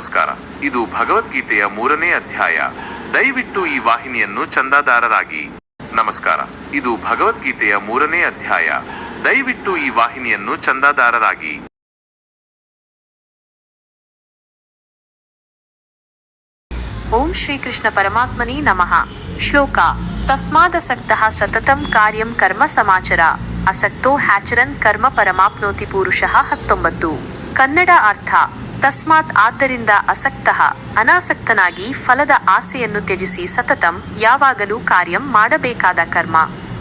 ನಮಸ್ಕಾರ. ಇದು ಭಗವದ್ಗೀತೆಯ ಮೂರನೇ ಅಧ್ಯಾಯ. ದಯವಿಟ್ಟು ಈ ವಾಹಿನಿಯನ್ನು ಚಂದಾದಾರರಾಗಿ. ನಮಸ್ಕಾರ. ಇದು ಭಗವದ್ಗೀತೆಯ ಮೂರನೇ ಅಧ್ಯಾಯ. ದಯವಿಟ್ಟು ಈ ವಾಹಿನಿಯನ್ನು ಚಂದಾದಾರರಾಗಿ. ಓಂ ಶ್ರೀಕೃಷ್ಣ ಪರಮಾತ್ಮನಿ ನಮಃ. ಶ್ಲೋಕ. ತಸ್ಮಾದಸಕ್ತಃ ಸತತಂ ಕಾರ್ಯಂ ಕರ್ಮ ಸಮಾಚಾರ. ಅಸಕ್ತೋ ಹ್ಯಾಚರನ್ ಕರ್ಮ ಪರಮಾಪ್ನೋತಿ ಪುರುಷ ಹತ್ತೊಂಬತ್ತು. ಕನ್ನಡ ಅರ್ಥ. ತಸ್ಮಾತ್ ಆದ್ದರಿಂದ ಅಸಕ್ತಃ, ಅನಾಸಕ್ತನಾಗಿ ಫಲದ ಆಸೆಯನ್ನು ತ್ಯಜಿಸಿ ಸತತಂ ಯಾವಾಗಲೂ ಕಾರ್ಯಂ ಮಾಡಬೇಕಾದ ಕರ್ಮ.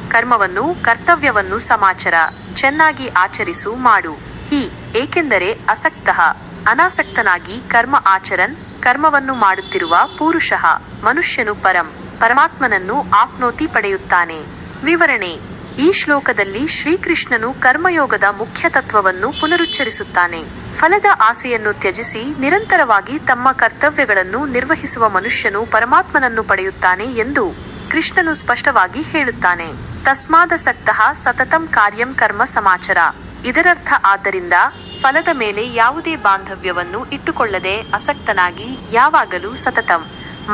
ಕರ್ಮವನ್ನು, ಕರ್ತವ್ಯವನ್ನು ಸಮಾಚರ, ಚೆನ್ನಾಗಿ ಆಚರಿಸು ಮಾಡು. ಹಿ, ಏಕೆಂದರೆ ಅಸಕ್ತಃ, ಅನಾಸಕ್ತನಾಗಿ ಕರ್ಮ ಆಚರನ್, ಕರ್ಮವನ್ನು ಮಾಡುತ್ತಿರುವ ಪುರುಷಃ, ಮನುಷ್ಯನು ಪರಂ, ಪರಮಾತ್ಮನನ್ನು ಆಪ್ನೋತಿ ಪಡೆಯುತ್ತಾನೆ. ವಿವರಣೆ ಈ ಶ್ಲೋಕದಲ್ಲಿ ಶ್ರೀಕೃಷ್ಣನು ಕರ್ಮಯೋಗದ ಮುಖ್ಯ ತತ್ವವನ್ನು ಪುನರುಚ್ಚರಿಸುತ್ತಾನೆ. ಫಲದ ಆಸೆಯನ್ನು ತ್ಯಜಿಸಿ ನಿರಂತರವಾಗಿ ತಮ್ಮ ಕರ್ತವ್ಯಗಳನ್ನು ನಿರ್ವಹಿಸುವ ಮನುಷ್ಯನು ಪರಮಾತ್ಮನನ್ನು ಪಡೆಯುತ್ತಾನೆ ಎಂದು ಕೃಷ್ಣನು ಸ್ಪಷ್ಟವಾಗಿ ಹೇಳುತ್ತಾನೆ. ತಸ್ಮಾದ ಸಕ್ತಃ ಸತತಂ ಕಾರ್ಯಂ ಕರ್ಮ ಸಮಾಚಾರ. ಇದರರ್ಥ ಆದ್ದರಿಂದ ಫಲದ ಮೇಲೆ ಯಾವುದೇ ಬಾಂಧವ್ಯವನ್ನು ಇಟ್ಟುಕೊಳ್ಳದೆ ಅಸಕ್ತನಾಗಿ ಯಾವಾಗಲೂ ಸತತಂ.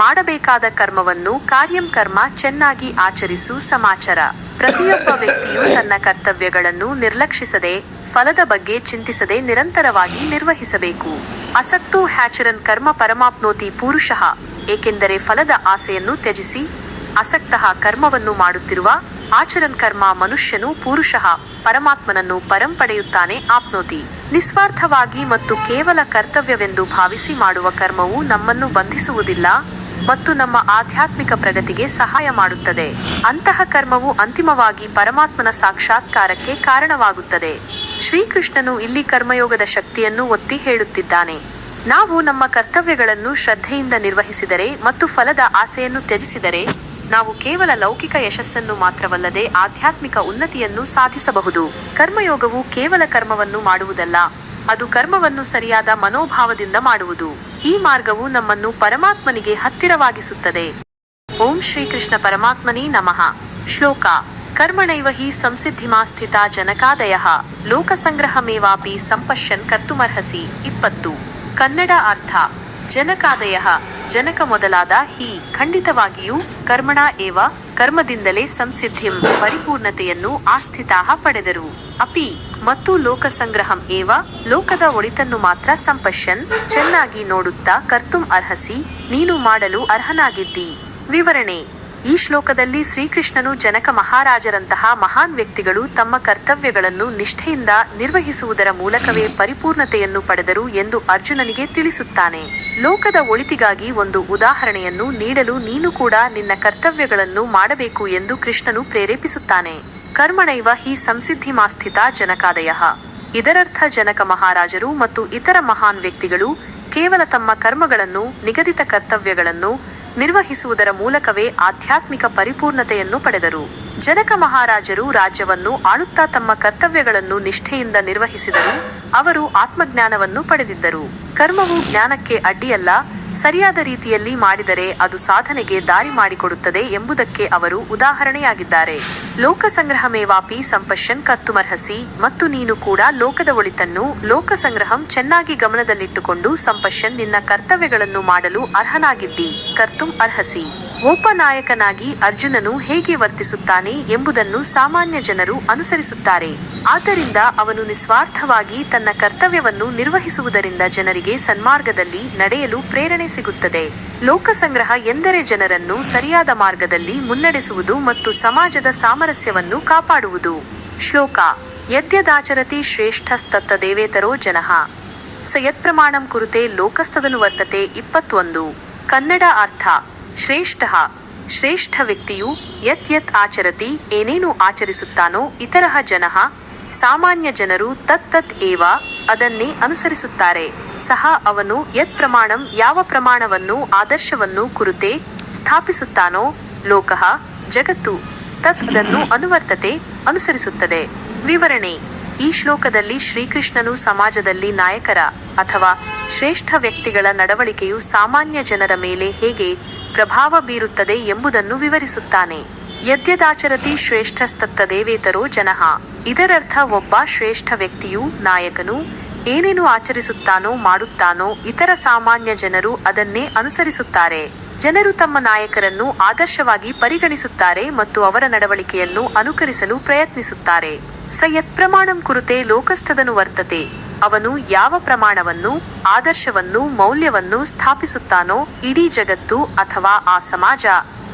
ಮಾಡಬೇಕಾದ ಕರ್ಮವನ್ನು ಕಾರ್ಯಂ ಕರ್ಮ ಚೆನ್ನಾಗಿ ಆಚರಿಸು ಸಮಾಚಾರ. ಪ್ರತಿಯೊಬ್ಬ ವ್ಯಕ್ತಿಯು ತನ್ನ ಕರ್ತವ್ಯಗಳನ್ನು ನಿರ್ಲಕ್ಷಿಸದೆ, ಫಲದ ಬಗ್ಗೆ ಚಿಂತಿಸದೆ ನಿರಂತರವಾಗಿ ನಿರ್ವಹಿಸಬೇಕು. ಅಸತ್ತು ಹ್ಯಾಚರನ್ ಕರ್ಮ ಪರಮಾಪ್ನೋತಿ ಪುರುಷಃ, ಏಕೆಂದರೆ ಫಲದ ಆಸೆಯನ್ನು ತ್ಯಜಿಸಿ, ಅಸಕ್ತಃ ಕರ್ಮವನ್ನು ಮಾಡುತ್ತಿರುವ ಆಚರನ್ ಕರ್ಮ ಮನುಷ್ಯನು ಪುರುಷಃ, ಪರಮಾತ್ಮನನ್ನು ಪರಂ ಪಡೆಯುತ್ತಾನೆ ಆಪ್ನೋತಿ. ನಿಸ್ವಾರ್ಥವಾಗಿ ಮತ್ತು ಕೇವಲ ಕರ್ತವ್ಯವೆಂದು ಭಾವಿಸಿ ಮಾಡುವ ಕರ್ಮವು ನಮ್ಮನ್ನು ಬಂಧಿಸುವುದಿಲ್ಲ. ಮತ್ತು ನಮ್ಮ ಆಧ್ಯಾತ್ಮಿಕ ಪ್ರಗತಿಗೆ ಸಹಾಯ ಮಾಡುತ್ತದೆ. ಅಂತಹ ಕರ್ಮವು ಅಂತಿಮವಾಗಿ ಪರಮಾತ್ಮನ ಸಾಕ್ಷಾತ್ಕಾರಕ್ಕೆ ಕಾರಣವಾಗುತ್ತದೆ. ಶ್ರೀಕೃಷ್ಣನು ಇಲ್ಲಿ ಕರ್ಮಯೋಗದ ಶಕ್ತಿಯನ್ನು ಒತ್ತಿ ಹೇಳುತ್ತಿದ್ದಾನೆ. ನಾವು ನಮ್ಮ ಕರ್ತವ್ಯಗಳನ್ನು ಶ್ರದ್ಧೆಯಿಂದ ನಿರ್ವಹಿಸಿದರೆ ಮತ್ತು ಫಲದ ಆಸೆಯನ್ನು ತ್ಯಜಿಸಿದರೆ ನಾವು ಕೇವಲ ಲೌಕಿಕ ಯಶಸ್ಸನ್ನು ಮಾತ್ರವಲ್ಲದೆ ಆಧ್ಯಾತ್ಮಿಕ ಉನ್ನತಿಯನ್ನು ಸಾಧಿಸಬಹುದು. ಕರ್ಮಯೋಗವು ಕೇವಲ ಕರ್ಮವನ್ನು ಮಾಡುವುದಲ್ಲ ಅದು ಕರ್ಮವನ್ನು ಸರಿಯಾದ ಮನೋಭಾವದಿಂದ ಮಾಡುವುದು. ಈ ಮಾರ್ಗವು ನಮ್ಮನ್ನು ಪರಮಾತ್ಮನಿಗೆ ಹತ್ತಿರವಾಗಿಸುತ್ತದೆ. ಓಂ ಶ್ರೀಕೃಷ್ಣ ಪರಮಾತ್ಮನಿ ನಮಃ. ಶ್ಲೋಕ. ಕರ್ಮಣೈವ ಹಿ ಸಂಸಿದ್ಧಿಮಾ ಸ್ಥಿತ ಜನಕಾದಯ. ಲೋಕಸಂಗ್ರಹಮೇವಾಪಿ ಸಂಪಶ್ಯನ್ ಕರ್ತುಮರ್ಹಸಿ. ಇಪ್ಪತ್ತು. ಕನ್ನಡ ಅರ್ಥ. ಜನಕಾದಯ. ಜನಕ ಮೊದಲಾದ ಹಿ, ಖಂಡಿತವಾಗಿಯೂ ಕರ್ಮಣ ಏವ, ಕರ್ಮದಿಂದಲೇ ಸಂಸಿದ್ಧಿಂ ಪರಿಪೂರ್ಣತೆಯನ್ನು ಆಸ್ಥಿತಾಹ ಪಡೆದರು. ಅಪಿ, ಮತ್ತು ಲೋಕಸಂಗ್ರಹಂ ಏವ, ಲೋಕದ ಒಳಿತನ್ನು ಮಾತ್ರ ಸಂಪಶ್ಯನ್, ಚೆನ್ನಾಗಿ ನೋಡುತ್ತಾ ಕರ್ತುಂ ಅರ್ಹಸಿ, ನೀನು ಮಾಡಲು ಅರ್ಹನಾಗಿದ್ದಿ. ವಿವರಣೆ ಈ ಶ್ಲೋಕದಲ್ಲಿ ಶ್ರೀಕೃಷ್ಣನು ಜನಕ ಮಹಾರಾಜರಂತಹ ಮಹಾನ್ ವ್ಯಕ್ತಿಗಳು ತಮ್ಮ ಕರ್ತವ್ಯಗಳನ್ನು ನಿಷ್ಠೆಯಿಂದ ನಿರ್ವಹಿಸುವುದರ ಮೂಲಕವೇ ಪರಿಪೂರ್ಣತೆಯನ್ನು ಪಡೆದರು ಎಂದು ಅರ್ಜುನನಿಗೆ ತಿಳಿಸುತ್ತಾನೆ. ಲೋಕದ ಒಳಿತಿಗಾಗಿ ಒಂದು ಉದಾಹರಣೆಯನ್ನು ನೀಡಲು ನೀನು ಕೂಡ ನಿನ್ನ ಕರ್ತವ್ಯಗಳನ್ನು ಮಾಡಬೇಕು ಎಂದು ಕೃಷ್ಣನು ಪ್ರೇರೇಪಿಸುತ್ತಾನೆ. ಕರ್ಮಣೈವ ಹಿ ಸಂಸಿದ್ಧಿ ಮಾಸ್ಥಿತ ಜನಕಾದಯ. ಇದರರ್ಥ ಜನಕ ಮಹಾರಾಜರು ಮತ್ತು ಇತರ ಮಹಾನ್ ವ್ಯಕ್ತಿಗಳು ಕೇವಲ ತಮ್ಮ ಕರ್ಮಗಳನ್ನು, ನಿಗದಿತ ಕರ್ತವ್ಯಗಳನ್ನು ನಿರ್ವಹಿಸುವುದರ ಮೂಲಕವೇ ಆಧ್ಯಾತ್ಮಿಕ ಪರಿಪೂರ್ಣತೆಯನ್ನು ಪಡೆದರು. ಜನಕ ಮಹಾರಾಜರು ರಾಜ್ಯವನ್ನು ಆಳುತ್ತಾ ತಮ್ಮ ಕರ್ತವ್ಯಗಳನ್ನು ನಿಷ್ಠೆಯಿಂದ ನಿರ್ವಹಿಸಿದರು. ಅವರು ಆತ್ಮಜ್ಞಾನವನ್ನು ಪಡೆದಿದ್ದರು. ಕರ್ಮವು ಜ್ಞಾನಕ್ಕೆ ಅಡ್ಡಿಯಲ್ಲ, ಸರಿಯಾದ ರೀತಿಯಲ್ಲಿ ಮಾಡಿದರೆ ಅದು ಸಾಧನೆಗೆ ದಾರಿ ಮಾಡಿಕೊಡುತ್ತದೆ ಎಂಬುದಕ್ಕೆ ಅವರು ಉದಾಹರಣೆಯಾಗಿದ್ದಾರೆ. ಲೋಕಸಂಗ್ರಹಮೇವಾಪಿ ಸಂಪಶ್ಯನ್ ಕರ್ತುಮರ್ಹಸಿ, ಮತ್ತು ನೀನು ಕೂಡ ಲೋಕದ ಒಳಿತನ್ನು, ಲೋಕಸಂಗ್ರಹಂ ಚೆನ್ನಾಗಿ ಗಮನದಲ್ಲಿಟ್ಟುಕೊಂಡು ಸಂಪಶನ್ ನಿನ್ನ ಕರ್ತವ್ಯಗಳನ್ನು ಮಾಡಲು ಅರ್ಹನಾಗಿದ್ದಿ, ಕರ್ತುಂ ಅರ್ಹಸಿ. ಒಬ್ಬ ನಾಯಕನಾಗಿ ಅರ್ಜುನನು ಹೇಗೆ ವರ್ತಿಸುತ್ತಾನೆ ಎಂಬುದನ್ನು ಸಾಮಾನ್ಯ ಜನರು ಅನುಸರಿಸುತ್ತಾರೆ. ಆದ್ದರಿಂದ ಅವನು ನಿಸ್ವಾರ್ಥವಾಗಿ ತನ್ನ ಕರ್ತವ್ಯವನ್ನು ನಿರ್ವಹಿಸುವುದರಿಂದ ಜನರಿಗೆ ಸನ್ಮಾರ್ಗದಲ್ಲಿ ನಡೆಯಲು ಪ್ರೇರಣೆ ಸಿಗುತ್ತದೆ. ಲೋಕಸಂಗ್ರಹ ಎಂದರೆ ಜನರನ್ನು ಸರಿಯಾದ ಮಾರ್ಗದಲ್ಲಿ ಮುನ್ನಡೆಸುವುದು ಮತ್ತು ಸಮಾಜದ ಸಾಮರಸ್ಯವನ್ನು ಕಾಪಾಡುವುದು. ಶ್ಲೋಕ, ಯದ್ಯದಾಚರತಿ ಶ್ರೇಷ್ಠಸ್ತತ್ತದೇವೇತರೋ ಜನಃ. ಸಯತ್ಪ್ರಮಾಣಂ ಯತ್ಪ್ರಮಾಣಂ ಕುರುತೆ ಲೋಕಸ್ತದನು ವರ್ತತೆ ಇಪ್ಪತ್ತೊಂದು. ಕನ್ನಡ ಅರ್ಥ ಶ್ರೇಷ್ಠ. ಶ್ರೇಷ್ಠ ವ್ಯಕ್ತಿಯು ಯತ್ ಯತ್ ಆಚರತಿ, ಏನೇನು ಆಚರಿಸುತ್ತಾನೋ ಇತರ ಜನ, ಸಾಮಾನ್ಯ ಜನರು ತತ್ ತತ್ ಏವ ಅದನ್ನೇ ಅನುಸರಿಸುತ್ತಾರೆ. ಸಹ ಅವನು ಯತ್ ಪ್ರಮಾಣಂ ಯಾವ ಪ್ರಮಾಣವನ್ನು, ಆದರ್ಶವನ್ನು ಕುರುತೆ ಸ್ಥಾಪಿಸುತ್ತಾನೋ, ಲೋಕಃ, ಜಗತ್ತು ತತ್ ಅದನ್ನು ಅನುವರ್ತತೆ, ಅನುಸರಿಸುತ್ತದೆ. ವಿವರಣೆ ಈ ಶ್ಲೋಕದಲ್ಲಿ ಶ್ರೀಕೃಷ್ಣನು ಸಮಾಜದಲ್ಲಿ ನಾಯಕರ ಅಥವಾ ಶ್ರೇಷ್ಠ ವ್ಯಕ್ತಿಗಳ ನಡವಳಿಕೆಯು ಸಾಮಾನ್ಯ ಜನರ ಮೇಲೆ ಹೇಗೆ ಪ್ರಭಾವ ಬೀರುತ್ತದೆ ಎಂಬುದನ್ನು ವಿವರಿಸುತ್ತಾನೆ. ಯದ್ಯದಾಚರತಿ ಶ್ರೇಷ್ಠಸ್ತತ್ತದೇವೇತರೋ ಜನಃ. ಇದರರ್ಥ ಒಬ್ಬ ಶ್ರೇಷ್ಠ ವ್ಯಕ್ತಿಯು ನಾಯಕನು, ಏನೇನು ಆಚರಿಸುತ್ತಾನೋ ಮಾಡುತ್ತಾನೋ ಇತರ ಸಾಮಾನ್ಯ ಜನರು ಅದನ್ನೇ ಅನುಸರಿಸುತ್ತಾರೆ. ಜನರು ತಮ್ಮ ನಾಯಕರನ್ನು ಆದರ್ಶವಾಗಿ ಪರಿಗಣಿಸುತ್ತಾರೆ ಮತ್ತು ಅವರ ನಡವಳಿಕೆಯನ್ನು ಅನುಕರಿಸಲು ಪ್ರಯತ್ನಿಸುತ್ತಾರೆ. ಸ ಯತ್ಪ್ರಮಾಣಂ ಕುರುತೆ ಲೋಕಸ್ಥದನು ವರ್ತತೆ. ಅವನು ಯಾವ ಪ್ರಮಾಣವನ್ನು, ಆದರ್ಶವನ್ನು, ಮೌಲ್ಯವನ್ನು ಸ್ಥಾಪಿಸುತ್ತಾನೋ ಇಡೀ ಜಗತ್ತು ಅಥವಾ ಆ ಸಮಾಜ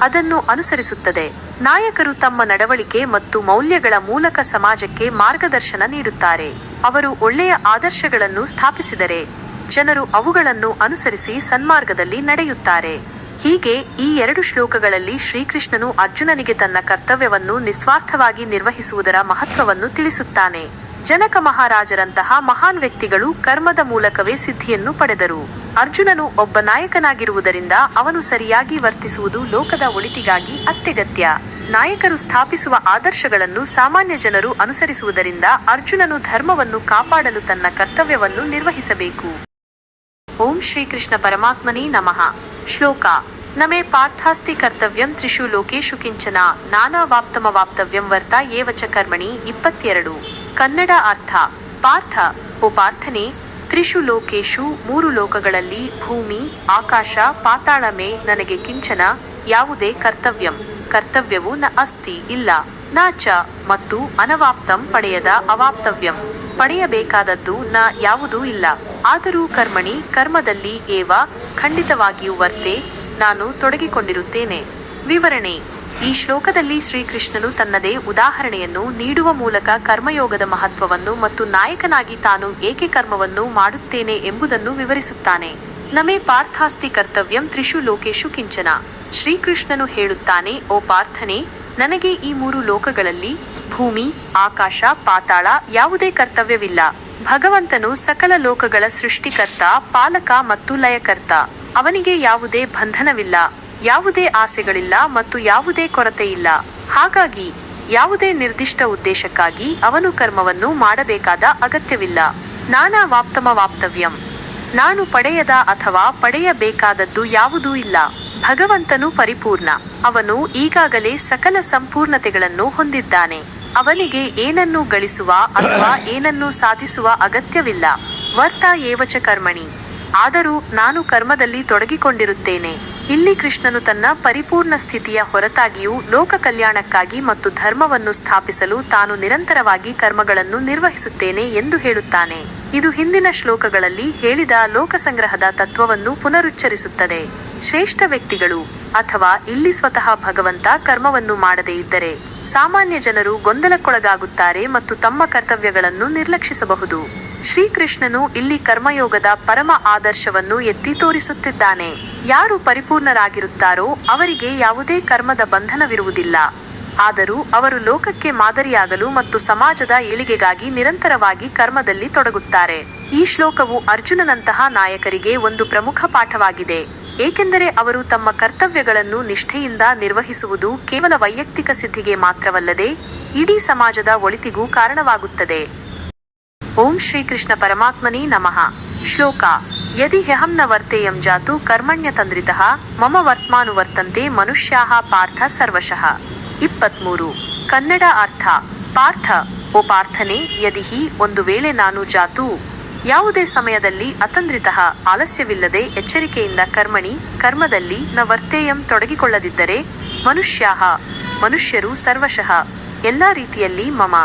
ಅದನ್ನು ಅನುಸರಿಸುತ್ತದೆ. ನಾಯಕರು ತಮ್ಮ ನಡವಳಿಕೆ ಮತ್ತು ಮೌಲ್ಯಗಳ ಮೂಲಕ ಸಮಾಜಕ್ಕೆ ಮಾರ್ಗದರ್ಶನ ನೀಡುತ್ತಾರೆ. ಅವರು ಒಳ್ಳೆಯ ಆದರ್ಶಗಳನ್ನು ಸ್ಥಾಪಿಸಿದರೆ ಜನರು ಅವುಗಳನ್ನು ಅನುಸರಿಸಿ ಸನ್ಮಾರ್ಗದಲ್ಲಿ ನಡೆಯುತ್ತಾರೆ. ಹೀಗೆ ಈ ಎರಡು ಶ್ಲೋಕಗಳಲ್ಲಿ ಶ್ರೀಕೃಷ್ಣನು ಅರ್ಜುನನಿಗೆ ತನ್ನ ಕರ್ತವ್ಯವನ್ನು ನಿಸ್ವಾರ್ಥವಾಗಿ ನಿರ್ವಹಿಸುವುದರ ಮಹತ್ವವನ್ನು ತಿಳಿಸುತ್ತಾನೆ. ಜನಕ ಮಹಾರಾಜರಂತಹ ಮಹಾನ್ ವ್ಯಕ್ತಿಗಳು ಕರ್ಮದ ಮೂಲಕವೇ ಸಿದ್ಧಿಯನ್ನು ಪಡೆದರು. ಅರ್ಜುನನು ಒಬ್ಬ ನಾಯಕನಾಗಿರುವುದರಿಂದ ಅವನು ಸರಿಯಾಗಿ ವರ್ತಿಸುವುದು ಲೋಕದ ಒಳಿತಿಗಾಗಿ ಅತ್ಯಗತ್ಯ. ನಾಯಕರು ಸ್ಥಾಪಿಸುವ ಆದರ್ಶಗಳನ್ನು ಸಾಮಾನ್ಯ ಜನರು ಅನುಸರಿಸುವುದರಿಂದ ಅರ್ಜುನನು ಧರ್ಮವನ್ನು ಕಾಪಾಡಲು ತನ್ನ ಕರ್ತವ್ಯವನ್ನು ನಿರ್ವಹಿಸಬೇಕು. ಓಂ ಶ್ರೀಕೃಷ್ಣ ಪರಮಾತ್ಮನೇ ನಮಃ. ಶ್ಲೋಕ. ನಮೇ ಪಾರ್ಥಾಸ್ತಿ ಕರ್ತವ್ಯಂ ತ್ರಿಷು ಲೋಕೇಶು ಕಿಂಚನ. ನಾನಾವಾಪ್ತಮವಾಪ್ತವ್ಯಂ ವರ್ತ ಏವಚ ಕರ್ಮಣಿ ಇಪ್ಪತ್ತೆರಡು. ಕನ್ನಡ ಅರ್ಥ. ಪಾರ್ಥ. ಓ ಪಾರ್ಥನೆ, ತ್ರಿಷು ಲೋಕೇಶು ಮೂರು ಲೋಕಗಳಲ್ಲಿ ಭೂಮಿ, ಆಕಾಶ, ಪಾತಾಳ ಮೇ ನನಗೆ ಕಿಂಚನ, ಯಾವುದೇ ಕರ್ತವ್ಯಂ. ಕರ್ತವ್ಯವು ನ ಅಸ್ತಿ, ಇಲ್ಲ. ನ ಚ, ಮತ್ತು ಅನವಾಪ್ತಂ ಪಡೆಯದ ಅವಾಪ್ತವ್ಯಂ. ಪಡೆಯಬೇಕಾದದ್ದು ನ ಯಾವುದೂ ಇಲ್ಲ. ಆದರೂ ಕರ್ಮಣಿ, ಕರ್ಮದಲ್ಲಿ ಏವ, ಖಂಡಿತವಾಗಿಯೂ ವರ್ತೆ, ನಾನು ತೊಡಗಿಕೊಂಡಿರುತ್ತೇನೆ. ವಿವರಣೆ. ಈ ಶ್ಲೋಕದಲ್ಲಿ ಶ್ರೀಕೃಷ್ಣನು ತನ್ನದೇ ಉದಾಹರಣೆಯನ್ನು ನೀಡುವ ಮೂಲಕ ಕರ್ಮಯೋಗದ ಮಹತ್ವವನ್ನು ಮತ್ತು ನಾಯಕನಾಗಿ ತಾನು ಏಕೆ ಕರ್ಮವನ್ನು ಮಾಡುತ್ತೇನೆ ಎಂಬುದನ್ನು ವಿವರಿಸುತ್ತಾನೆ. ನಮೇ ಪಾರ್ಥಾಸ್ತಿ ಕರ್ತವ್ಯಂ ತ್ರಿಷು ಲೋಕೇಶು ಕಿಂಚನ. ಶ್ರೀಕೃಷ್ಣನು ಹೇಳುತ್ತಾನೆ, ಓ ಪಾರ್ಥನೆ, ನನಗೆ ಈ ಮೂರು ಲೋಕಗಳಲ್ಲಿ ಭೂಮಿ, ಆಕಾಶ, ಪಾತಾಳ ಯಾವುದೇ ಕರ್ತವ್ಯವಿಲ್ಲ. ಭಗವಂತನು ಸಕಲ ಲೋಕಗಳ ಸೃಷ್ಟಿಕರ್ತ, ಪಾಲಕ ಮತ್ತು ಲಯಕರ್ತ. ಅವನಿಗೆ ಯಾವುದೇ ಬಂಧನವಿಲ್ಲ. ಯಾವುದೇ ಆಸೆಗಳಿಲ್ಲ ಮತ್ತು ಯಾವುದೇ ಕೊರತೆ ಇಲ್ಲ ಹಾಗಾಗಿ, ಯಾವುದೇ ನಿರ್ದಿಷ್ಟ ಉದ್ದೇಶಕ್ಕಾಗಿ ಅವನು ಕರ್ಮವನ್ನು ಮಾಡಬೇಕಾದ ಅಗತ್ಯವಿಲ್ಲ. ನಾನಾ ವಾಪ್ತಮ ವಾಪ್ತವ್ಯಂ. ನಾನು ಪಡೆಯದ ಅಥವಾ ಪಡೆಯಬೇಕಾದದ್ದು ಯಾವುದೂ ಇಲ್ಲ. ಭಗವಂತನು ಪರಿಪೂರ್ಣ. ಅವನು ಈಗಾಗಲೇ ಸಕಲ ಸಂಪೂರ್ಣತೆಗಳನ್ನು ಹೊಂದಿದ್ದಾನೆ. ಅವನಿಗೆ ಏನನ್ನು ಗಳಿಸುವ ಅಥವಾ ಏನನ್ನು ಸಾಧಿಸುವ ಅಗತ್ಯವಿಲ್ಲ. ವರ್ತ ಏವಚ ಕರ್ಮಣಿ. ಆದರೂ ನಾನು ಕರ್ಮದಲ್ಲಿ ತೊಡಗಿಕೊಂಡಿರುತ್ತೇನೆ. ಇಲ್ಲಿ ಕೃಷ್ಣನು ತನ್ನ ಪರಿಪೂರ್ಣ ಸ್ಥಿತಿಯ ಹೊರತಾಗಿಯೂ ಲೋಕ ಕಲ್ಯಾಣಕ್ಕಾಗಿ ಮತ್ತು ಧರ್ಮವನ್ನು ಸ್ಥಾಪಿಸಲು ತಾನು ನಿರಂತರವಾಗಿ ಕರ್ಮಗಳನ್ನು ನಿರ್ವಹಿಸುತ್ತೇನೆ ಎಂದು ಹೇಳುತ್ತಾನೆ. ಇದು ಹಿಂದಿನ ಶ್ಲೋಕಗಳಲ್ಲಿ ಹೇಳಿದ ಲೋಕಸಂಗ್ರಹದ ತತ್ವವನ್ನು ಪುನರುಚ್ಚರಿಸುತ್ತದೆ. ಶ್ರೇಷ್ಠ ವ್ಯಕ್ತಿಗಳು ಅಥವಾ ಇಲ್ಲಿ ಸ್ವತಃ ಭಗವಂತ ಕರ್ಮವನ್ನು ಮಾಡದೇ ಇದ್ದರೆ ಸಾಮಾನ್ಯ ಜನರು ಗೊಂದಲಕ್ಕೊಳಗಾಗುತ್ತಾರೆ ಮತ್ತು ತಮ್ಮ ಕರ್ತವ್ಯಗಳನ್ನು ನಿರ್ಲಕ್ಷಿಸಬಹುದು. ಶ್ರೀಕೃಷ್ಣನು ಇಲ್ಲಿ ಕರ್ಮಯೋಗದ ಪರಮ ಆದರ್ಶವನ್ನು ಎತ್ತಿ ತೋರಿಸುತ್ತಿದ್ದಾನೆ. ಯಾರು ಪರಿಪೂರ್ಣರಾಗಿರುತ್ತಾರೋ ಅವರಿಗೆ ಯಾವುದೇ ಕರ್ಮದ ಬಂಧನವಿರುವುದಿಲ್ಲ. ಆದರೂ ಅವರು ಲೋಕಕ್ಕೆ ಮಾದರಿಯಾಗಲು ಮತ್ತು ಸಮಾಜದ ಏಳಿಗೆಗಾಗಿ ನಿರಂತರವಾಗಿ ಕರ್ಮದಲ್ಲಿ ತೊಡಗುತ್ತಾರೆ. ಈ ಶ್ಲೋಕವು ಅರ್ಜುನನಂತಹ ನಾಯಕರಿಗೆ ಒಂದು ಪ್ರಮುಖ ಪಾಠವಾಗಿದೆ. ಏಕೆಂದರೆ ಅವರು ತಮ್ಮ ಕರ್ತವ್ಯಗಳನ್ನು ನಿಷ್ಠೆಯಿಂದ ನಿರ್ವಹಿಸುವುದು ಕೇವಲ ವೈಯಕ್ತಿಕ ಸಿದ್ಧಿಗೆ ಮಾತ್ರವಲ್ಲದೆ ಇಡೀ ಸಮಾಜದ ಒಳಿತಿಗೂ ಕಾರಣವಾಗುತ್ತದೆ. ಓಂ ಶ್ರೀಕೃಷ್ಣ ಪರಮಾತ್ಮನಿ ನಮಃ. ಶ್ಲೋಕ, ಯದಿ ಹ್ಯಹಂ ನ ವರ್ತೇಯಂ ಜಾತು ಕರ್ಮಣ್ಯ ಕರ್ಮಣ್ಯತಂದ್ರಿತಃ ಮಮ ವರ್ತ್ಮಾನುವರ್ತಂತೆ ಮನುಷ್ಯಾಹ ಪಾರ್ಥ ಸರ್ವಶಃ. ಇಪ್ಪತ್ಮೂರು, ಕನ್ನಡ ಅರ್ಥ, ಪಾರ್ಥ. ಓ ಪಾರ್ಥನೆ, ಯದಿ ಹಿ, ಒಂದು ವೇಳೆ ನಾನು ಜಾತು, ಯಾವುದೇ ಸಮಯದಲ್ಲಿ ಅತಂದ್ರಿತಃ, ಆಲಸ್ಯವಿಲ್ಲದೆ ಎಚ್ಚರಿಕೆಯಿಂದ ಕರ್ಮಣಿ, ಕರ್ಮದಲ್ಲಿ ನ ವರ್ತೇಯಂ ತೊಡಗಿಕೊಳ್ಳದಿದ್ದರೆ ಮನುಷ್ಯಾಹ ಮನುಷ್ಯರು ಸರ್ವಶಃ, ಎಲ್ಲಾ ರೀತಿಯಲ್ಲಿ ಮಮ.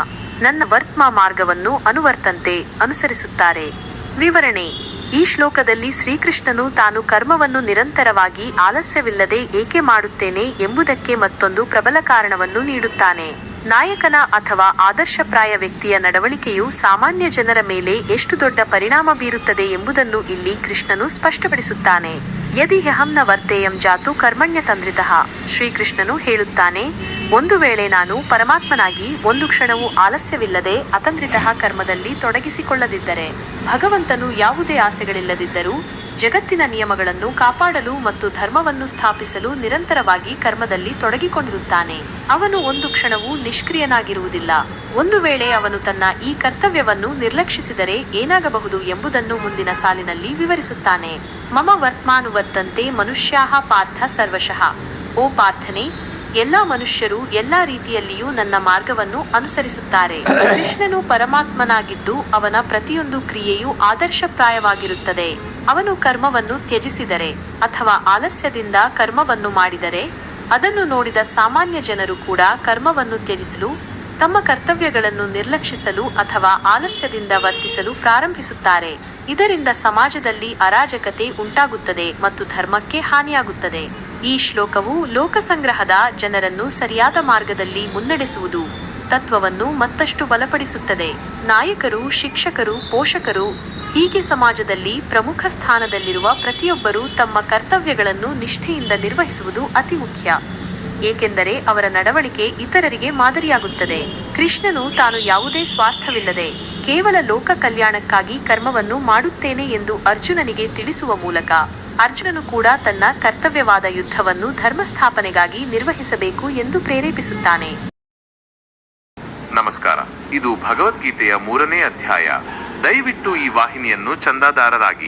ನನ್ನ ವರ್ತ್ಮ ಮಾರ್ಗವನ್ನು ಅನುವರ್ತಂತೆ ಅನುಸರಿಸುತ್ತಾರೆ. ವಿವರಣೆ, ಈ ಶ್ಲೋಕದಲ್ಲಿ ಶ್ರೀಕೃಷ್ಣನು ತಾನು ಕರ್ಮವನ್ನು ನಿರಂತರವಾಗಿ ಆಲಸ್ಯವಿಲ್ಲದೆ ಏಕೆ ಮಾಡುತ್ತೇನೆ ಎಂಬುದಕ್ಕೆ ಮತ್ತೊಂದು ಪ್ರಬಲ ಕಾರಣವನ್ನು ನೀಡುತ್ತಾನೆ. ನಾಯಕನ ಅಥವಾ ಆದರ್ಶಪ್ರಾಯ ವ್ಯಕ್ತಿಯ ನಡವಳಿಕೆಯು ಸಾಮಾನ್ಯ ಜನರ ಮೇಲೆ ಎಷ್ಟು ದೊಡ್ಡ ಪರಿಣಾಮ ಬೀರುತ್ತದೆ ಎಂಬುದನ್ನು ಇಲ್ಲಿ ಕೃಷ್ಣನು ಸ್ಪಷ್ಟಪಡಿಸುತ್ತಾನೆ. ಯದಿ ಹ್ಯಹಂನ ವರ್ತೇಯಂ ಜಾತು ಕರ್ಮಣ್ಯ ತಂದ್ರಿತಃ ಶ್ರೀಕೃಷ್ಣನು ಹೇಳುತ್ತಾನೆ ಒಂದು ವೇಳೆ ನಾನು ಪರಮಾತ್ಮನಾಗಿ ಒಂದು ಕ್ಷಣವೂ ಆಲಸ್ಯವಿಲ್ಲದೆ ಅತಂತ್ರಿತಃ ಕರ್ಮದಲ್ಲಿ ತೊಡಗಿಸಿಕೊಳ್ಳದಿದ್ದರೆ ಭಗವಂತನು ಯಾವುದೇ ಆಸೆಗಳಿಲ್ಲದಿದ್ದರೂ ಜಗತ್ತಿನ ನಿಯಮಗಳನ್ನು ಕಾಪಾಡಲು ಮತ್ತು ಧರ್ಮವನ್ನು ಸ್ಥಾಪಿಸಲು ನಿರಂತರವಾಗಿ ಕರ್ಮದಲ್ಲಿ ತೊಡಗಿಕೊಂಡಿರುತ್ತಾನೆ. ಅವನು ಒಂದು ಕ್ಷಣವೂ ನಿಷ್ಕ್ರಿಯನಾಗಿರುವುದಿಲ್ಲ. ಒಂದು ವೇಳೆ ಅವನು ತನ್ನ ಈ ಕರ್ತವ್ಯವನ್ನು ನಿರ್ಲಕ್ಷಿಸಿದರೆ ಏನಾಗಬಹುದು ಎಂಬುದನ್ನು ಮುಂದಿನ ಸಾಲಿನಲ್ಲಿ ವಿವರಿಸುತ್ತಾನೆ. ಮಮ ವರ್ತ್ಮಾನುವರ್ತಂತೆ ಮನುಷ್ಯಾಹ ಪಾರ್ಥ ಸರ್ವಶಃ. ಓ ಪಾರ್ಥನೆ ಎಲ್ಲಾ ಮನುಷ್ಯರು ಎಲ್ಲಾ ರೀತಿಯಲ್ಲಿಯೂ ನನ್ನ ಮಾರ್ಗವನ್ನು ಅನುಸರಿಸುತ್ತಾರೆ. ಕೃಷ್ಣನು ಪರಮಾತ್ಮನಾಗಿದ್ದು ಅವನ ಪ್ರತಿಯೊಂದು ಕ್ರಿಯೆಯೂ ಆದರ್ಶಪ್ರಾಯವಾಗಿರುತ್ತದೆ. ಅವನು ಕರ್ಮವನ್ನು ತ್ಯಜಿಸಿದರೆ ಅಥವಾ ಆಲಸ್ಯದಿಂದ ಕರ್ಮವನ್ನು ಮಾಡಿದರೆ ಅದನ್ನು ನೋಡಿದ ಸಾಮಾನ್ಯ ಜನರು ಕೂಡ ಕರ್ಮವನ್ನು ತ್ಯಜಿಸಲು, ತಮ್ಮ ಕರ್ತವ್ಯಗಳನ್ನು ನಿರ್ಲಕ್ಷಿಸಲು ಅಥವಾ ಆಲಸ್ಯದಿಂದ ವರ್ತಿಸಲು ಪ್ರಾರಂಭಿಸುತ್ತಾರೆ. ಇದರಿಂದ ಸಮಾಜದಲ್ಲಿ ಅರಾಜಕತೆ ಉಂಟಾಗುತ್ತದೆ ಮತ್ತು ಧರ್ಮಕ್ಕೆ ಹಾನಿಯಾಗುತ್ತದೆ. ಈ ಶ್ಲೋಕವು ಲೋಕಸಂಗ್ರಹದ ಜನರನ್ನು ಸರಿಯಾದ ಮಾರ್ಗದಲ್ಲಿ ಮುನ್ನಡೆಸುವುದು. ತತ್ವವನ್ನು ಮತ್ತಷ್ಟು ಬಲಪಡಿಸುತ್ತದೆ. ನಾಯಕರು, ಶಿಕ್ಷಕರು, ಪೋಷಕರು ಹೀಗೆ ಸಮಾಜದಲ್ಲಿ ಪ್ರಮುಖ ಸ್ಥಾನದಲ್ಲಿರುವ ಪ್ರತಿಯೊಬ್ಬರೂ ತಮ್ಮ ಕರ್ತವ್ಯಗಳನ್ನು ನಿಷ್ಠೆಯಿಂದ ನಿರ್ವಹಿಸುವುದು ಅತಿ ಮುಖ್ಯ. ಏಕೆಂದರೆ ಅವರ ನಡವಳಿಕೆ ಇತರರಿಗೆ ಮಾದರಿಯಾಗುತ್ತದೆ. ಕೃಷ್ಣನು ತಾನು ಯಾವುದೇ ಸ್ವಾರ್ಥವಿಲ್ಲದೆ ಕೇವಲ ಲೋಕ ಕಲ್ಯಾಣಕ್ಕಾಗಿ ಕರ್ಮವನ್ನು ಮಾಡುತ್ತೇನೆ ಎಂದು ಅರ್ಜುನನಿಗೆ ತಿಳಿಸುವ ಮೂಲಕ ಅರ್ಜುನನು ಕೂಡ ತನ್ನ ಕರ್ತವ್ಯವಾದ ಯುದ್ಧವನ್ನು ಧರ್ಮಸ್ಥಾಪನೆಗಾಗಿ ನಿರ್ವಹಿಸಬೇಕು ಎಂದು ಪ್ರೇರೇಪಿಸುತ್ತಾನೆ. ನಮಸ್ಕಾರ. ಇದು ಭಗವದ್ಗೀತೆಯ ಮೂರನೇ ಅಧ್ಯಾಯ. ದಯವಿಟ್ಟು ಈ ವಾಹಿನಿಯನ್ನು ಚಂದಾದಾರರಾಗಿ